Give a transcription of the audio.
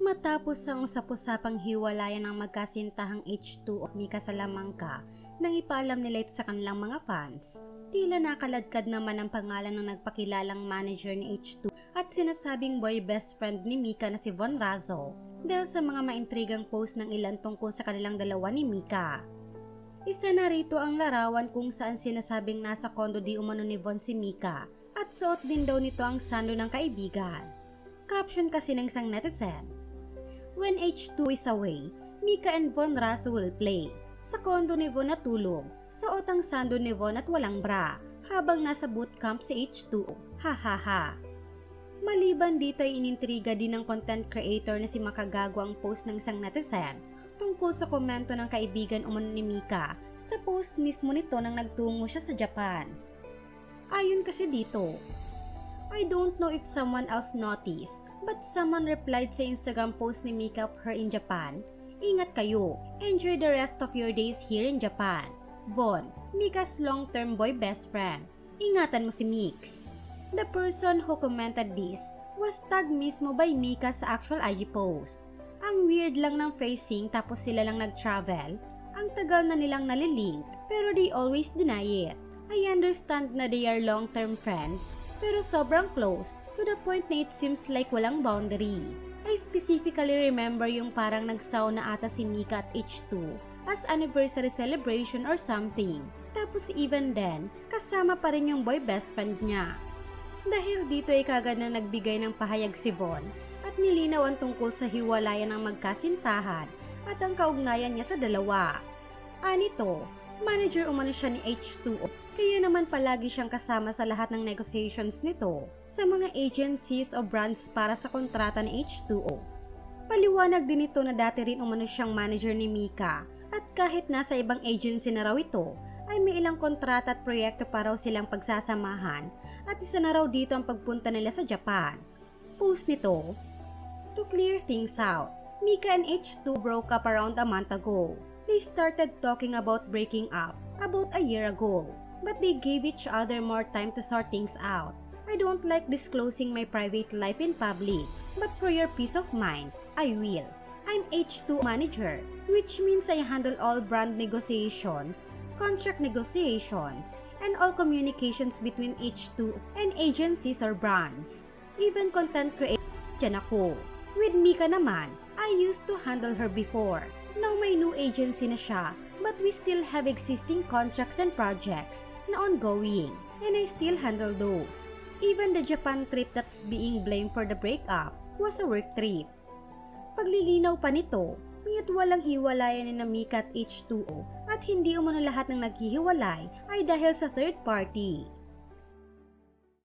Matapos ang usap-usapang hiwalayan ng magkasintahang H2 at Mika sa Lamangka nang ipaalam nila ito sa kanilang mga fans, tila nakaladkad naman ang pangalan ng nagpakilalang manager ni H2 at sinasabing boy best friend ni Mika na si Von Razo dahil sa mga maintrigang post ng ilan tungkol sa kanilang dalawa ni Mika. Isa na rito ang larawan kung saan sinasabing nasa kondo di umano ni Von si Mika at suot din daw nito ang sando ng kaibigan. Caption kasi ng isang netizen, When H2 is away, Mika and Von Raso will play. Sa kondo ni Von natulog, suot ang sando ni Von at walang bra, habang nasa bootcamp si H2. Ha ha ha. Maliban dito ay inintriga din ng content creator na si Makagago ang post ng isang netizen tungkol sa komento ng kaibigan umano ni Mika sa post mismo nito nang nagtungo siya sa Japan. Ayon kasi dito, I don't know if someone else noticed, but someone replied sa Instagram post ni Mika of her in Japan, Ingat kayo, enjoy the rest of your days here in Japan. Von, Mika's long-term boy best friend. Ingatan mo si Mix. The person who commented this was tagged mismo by Mika sa actual IG post. Ang weird lang ng phrasing tapos sila lang nag-travel. Ang tagal na nilang nalilink pero they always deny it. I understand na they are long-term friends pero sobrang close to the point na it seems like walang boundary. I specifically remember yung parang nagsauna ata si Mika at H2 as anniversary celebration or something. Tapos even then, kasama pa rin yung boy best friend niya. Dahil dito ay kagad na nagbigay ng pahayag si Von at nilinaw ang tungkol sa hiwalayan ng magkasintahan at ang kaugnayan niya sa dalawa. Anito, manager umano siya ni H2O kaya naman palagi siyang kasama sa lahat ng negotiations nito sa mga agencies o brands para sa kontrata ni H2O. Paliwanag din ito na dati rin umano siyang manager ni Mika at kahit nasa ibang agency na raw ito, ay may ilang kontrata at proyekto pa raw silang pagsasamahan at isa na raw dito ang pagpunta nila sa Japan. Post nito, To clear things out, Mika and H2 broke up around a month ago. They started talking about breaking up about a year ago, but they gave each other more time to sort things out. I don't like disclosing my private life in public, but for your peace of mind, I will. I'm H2 manager, which means I handle all brand negotiations, contract negotiations, and all communications between H2 and agencies or brands. Even content creation ako. With Mika naman, I used to handle her before. Now may new agency na siya, but we still have existing contracts and projects na ongoing, and I still handle those. Even the Japan trip that's being blamed for the breakup was a work trip. Paglilinaw pa nito, ngunit walang hiwalayan ni na Mika at H2O at hindi umano lahat ng naghihiwalay ay dahil sa third party.